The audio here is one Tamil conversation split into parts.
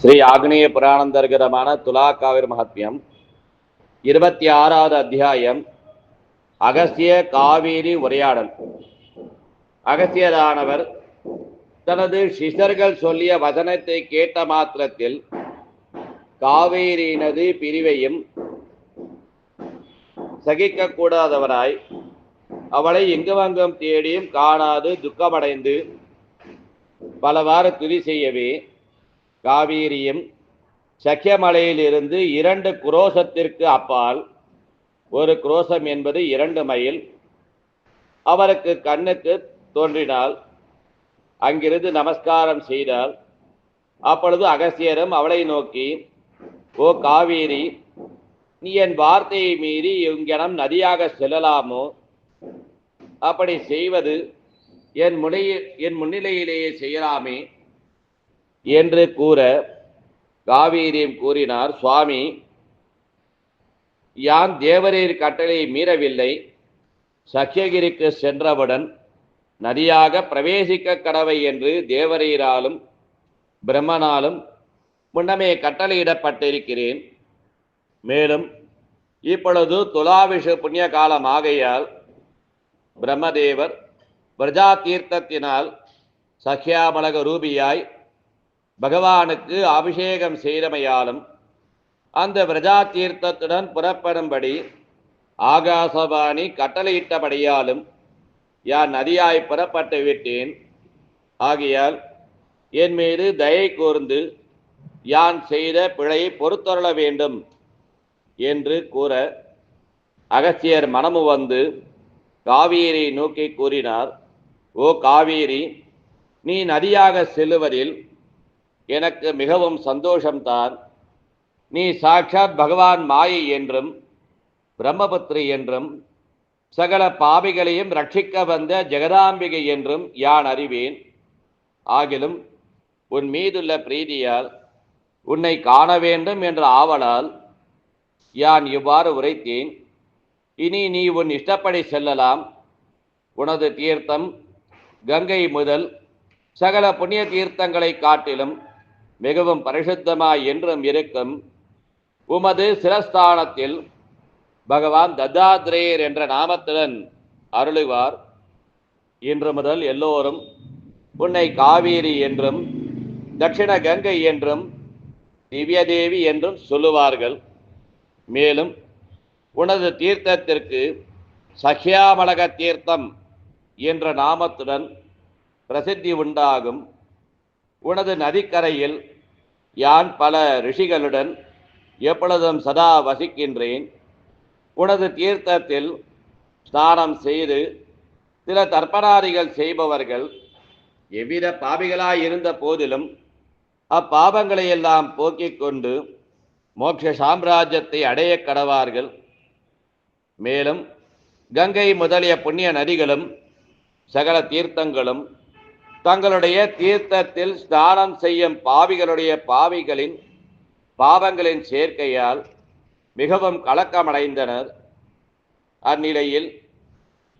ஸ்ரீ ஆக்னேய துலா துலாக்காவிர் மகத்மியம். இருபத்தி ஆறாவது அத்தியாயம் அகஸ்திய காவேரி உரையாடல். அகஸ்தியரானவர் தனது சிஷர்கள் சொல்லிய வசனத்தை கேட்ட மாத்திரத்தில் காவேரியினது பிரிவையும் சகிக்கக்கூடாதவராய் அவளை எங்குவங்கும் தேடியும் காணாது துக்கமடைந்து பலவாறு துதி செய்யவே காவேரியும் சக்கியமலையிலிருந்து இரண்டு குரோசத்திற்கு அப்பால் ஒரு குரோசம் என்பது இரண்டு மைல். அவருக்கு கண்ணுக்கு தோன்றினால் அங்கிருந்து நமஸ்காரம் செய்தால் அப்பொழுது அகசியரும் அவளை நோக்கி ஓ காவேரி நீ என் வார்த்தையை மீறி இங்கனம் நதியாக செல்லலாமோ? அப்படி செய்வது என் முனையில் என் முன்னிலையிலேயே செய்யலாமே? என்று கூற காவேரியும் கூறினார் சுவாமி யான் தேவரீர் கட்டளை மீறவில்லை. சக்கியகிரிக்கு சென்றவுடன் நதியாக பிரவேசிக்க கடவை என்று தேவரீராலும் பிரம்மனாலும் முன்னமே கட்டளையிடப்பட்டிருக்கிறேன். மேலும் இப்பொழுது துலாவிஷு புண்ணிய காலம் ஆகையால் பிரம்மதேவர் பிரஜா தீர்த்தத்தினால் சக்கியாமலக ரூபியாய் பகவானுக்கு அபிஷேகம் செய்தமையாலும் அந்த பிரஜா தீர்த்தத்துடன் புறப்படும்படி ஆகாசவாணி கட்டளையிட்டபடியாலும் யான் நதியாய் புறப்பட்டு விட்டேன் ஆகையால் என் மீது தயை கூர்ந்து யான் செய்த பிழையை பொறுத்தருள வேண்டும் என்று கூற அகஸ்தியர் மனமு வந்து காவேரி நோக்கி கூறினார் ஓ காவேரி நீ நதியாக செல்லுவதில் எனக்கு மிகவும் சந்தோஷம்தான். நீ சாட்சாத் பகவான் மாயை என்றும் பிரம்மபுத்திரி என்றும் சகல பாவிகளையும் ரட்சிக்க வந்த ஜெகதாம்பிகை என்றும் யான் அறிவேன். ஆகிலும் உன் மீதுள்ள பிரீதியால் உன்னை காண வேண்டும் என்ற ஆவலால் யான் இவ்வாறு உரைத்தேன். இனி நீ உன் இஷ்டப்படி செல்லலாம். உனது தீர்த்தம் கங்கை முதல் சகல புண்ணிய தீர்த்தங்களை காட்டிலும் மிகவும் பரிசுத்தமாய் என்றும் இருக்கும். உமது சிரஸ்தானத்தில் பகவான் தத்தாத்ரேயர் என்ற நாமத்துடன் அருளுவார். இன்று முதல் எல்லோரும் உன்னை காவேரி என்றும் தட்சிண கங்கை என்றும் திவ்யதேவி என்றும் சொல்லுவார்கள். மேலும் உனது தீர்த்தத்திற்கு சஹ்யாமலக தீர்த்தம் என்ற நாமத்துடன் பிரசித்தி உண்டாகும். உனது நதிக்கரையில் யான் பல ரிஷிகளுடன் எப்பொழுதும் சதா வசிக்கின்றேன். உனது தீர்த்தத்தில் ஸ்நானம் செய்து சில தர்ப்பணாதிகள் செய்பவர்கள் எவ்வித பாவிகளாய் இருந்த போதிலும் அப்பாபங்களை எல்லாம் போக்கிக் கொண்டு மோட்ச சாம்ராஜ்யத்தை அடைய கடவார்கள். மேலும் கங்கை முதலிய புண்ணிய நதிகளும் சகல தீர்த்தங்களும் தங்களுடைய தீர்த்தத்தில் ஸ்நானம் செய்யும் பாவிகளுடைய பாவிகளின் பாவங்களின் சேர்க்கையால் மிகவும் கலக்கமடைந்தனர். அந்நிலையில்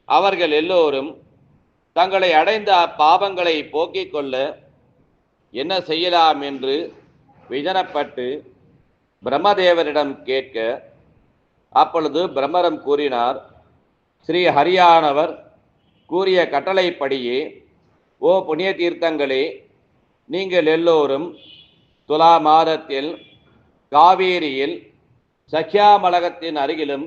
அவர்கள் எல்லோரும் தங்களை அடைந்த அப்பாவங்களை போக்கிக் கொள்ள என்ன செய்யலாம் என்று விஜனப்பட்டு பிரம்மதேவரிடம் கேட்க அப்பொழுது பிரம்மரம் கூறினார் ஸ்ரீ ஹரியானவர் கூறிய கட்டளைப்படியே ஓ புண்ணிய தீர்த்தங்களே நீங்கள் எல்லோரும் துலா மாதத்தில் காவேரியில் சக்யாமலகத்தின் அருகிலும்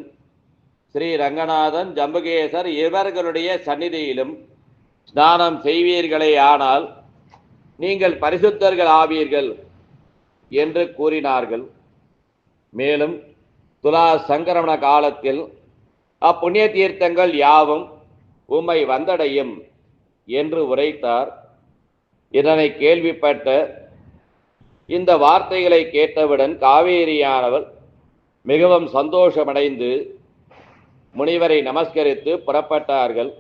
ஸ்ரீ ரங்கநாதன் ஜம்புகேசர் இவர்களுடைய சந்நிதியிலும் ஸ்நானம் செய்வீர்களே ஆனால் நீங்கள் பரிசுத்தர்கள் ஆவீர்கள் என்று கூறினார்கள். மேலும் துலா சங்கரமண காலத்தில் அப்புண்ணிய தீர்த்தங்கள் யாவும் உம்மை வந்தடையும். என்று உரைத்தார். இதனை கேள்விப்பட்ட இந்த வார்த்தைகளை கேட்டவுடன் காவேரியானவர் மிகவும் சந்தோஷமடைந்து முனிவரை நமஸ்கரித்து புறப்பட்டார்கள்.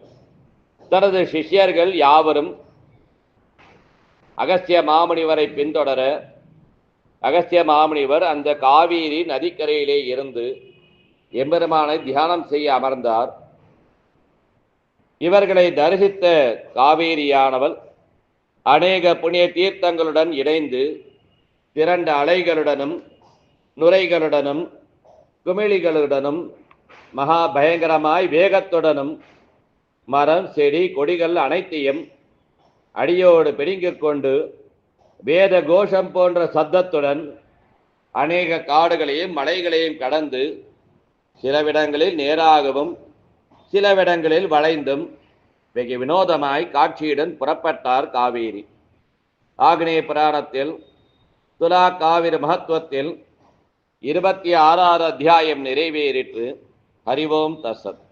தனது சிஷ்யர்கள் யாவரும் அகஸ்திய மாமுனிவரை பின்தொடர அகஸ்திய மாமுனிவர் அந்த காவேரி நதிக்கரையிலே இருந்து எம்பெருமானை தியானம் செய்ய அமர்ந்தார். இவர்களை தரிசித்த காவேரியானவள் அநேக புண்ணிய தீர்த்தங்களுடன் இணைந்து திரண்ட அலைகளுடனும் நுரைகளுடனும் குமிழிகளுடனும் மகா பயங்கரமாய் வேகத்துடனும் மரம் செடி கொடிகள் அனைத்தையும் அடியோடு பிடுங்கிக் கொண்டு வேத கோஷம் போன்ற சத்தத்துடன் அநேக காடுகளையும் மலைகளையும் கடந்து சிலவிடங்களில் நேராகவும் சிலவிடங்களில் வளைந்தும் வெகு வினோதமாய் காட்சியுடன் புறப்பட்டார் காவேரி. ஆக்னேய புராணத்தில் துலா காவிரி மகத்துவத்தில் இருபத்தி ஆறாறு அத்தியாயம் நிறைவேறிற்று. ஹரிவோம் தசத்.